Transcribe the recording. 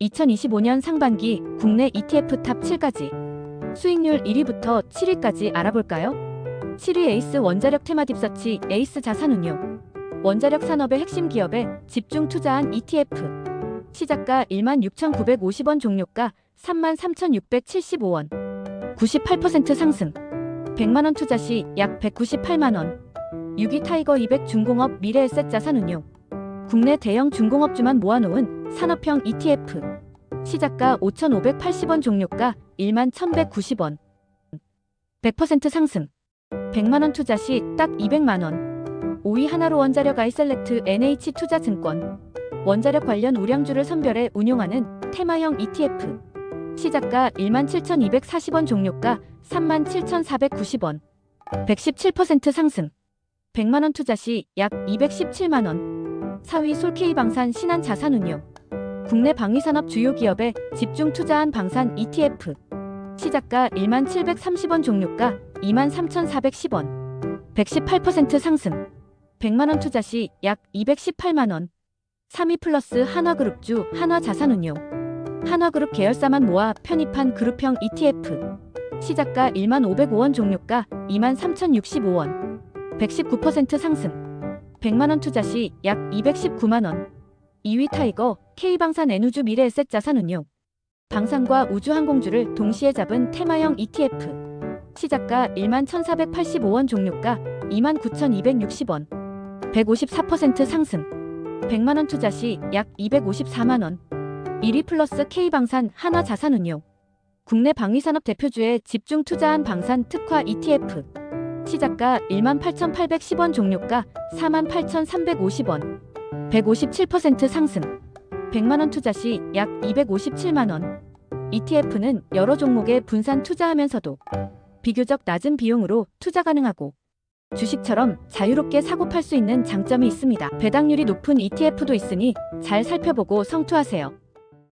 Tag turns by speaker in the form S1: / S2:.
S1: 2025년 상반기 국내 ETF 탑 7가지 수익률 1위부터 7위까지 알아볼까요? 7위 에이스 원자력 테마 딥서치 에이스 자산운용. 원자력 산업의 핵심 기업에 집중 투자한 ETF 시작가 16,950원 종료가 33,675원. 98% 상승. 100만원 투자 시 약 198만원. 6위 타이거 200 중공업 미래에셋 자산운용. 국내 대형 중공업주만 모아놓은 산업형 ETF 시작가 5,580원 종료가 11,190원. 100% 상승. 100만원 투자 시 딱 200만원. 5위 하나로 원자력 아이셀렉트 NH투자증권. 원자력 관련 우량주를 선별해 운용하는 테마형 ETF 시작가 17,240원 종료가 37,490원. 117% 상승. 100만원 투자 시 약 217만원 4위 솔케이 방산 신한 자산운용. 국내 방위산업 주요 기업에 집중 투자한 방산 ETF 시작가 1730원 종료가 23,410원. 118% 상승. 100만원 투자 시 약 218만원. 3위 플러스 한화그룹주 한화자산운용. 한화그룹 계열사만 모아 편입한 그룹형 ETF 시작가 1만 505원 종료가 2만 3,065원. 119% 상승 100만원 투자 시 약 219만원. 2위 타이거 K방산 N우주 미래에셋 자산운용. 방산과 우주항공주를 동시에 잡은 테마형 ETF 시작가 1만 1,485원 종료가 2만 9,260원. 154% 상승. 100만원 투자 시 약 254만원. 1위 플러스 K방산 하나 자산운용. 국내 방위산업 대표주에 집중 투자한 방산 특화 ETF 시작가 18,810원 종료가 48,350원 157% 상승 100만원 투자 시 약 257만원 ETF는 여러 종목에 분산 투자하면서도 비교적 낮은 비용으로 투자 가능하고 주식처럼 자유롭게 사고 팔 수 있는 장점이 있습니다. 배당률이 높은 ETF도 있으니 잘 살펴보고 성투하세요.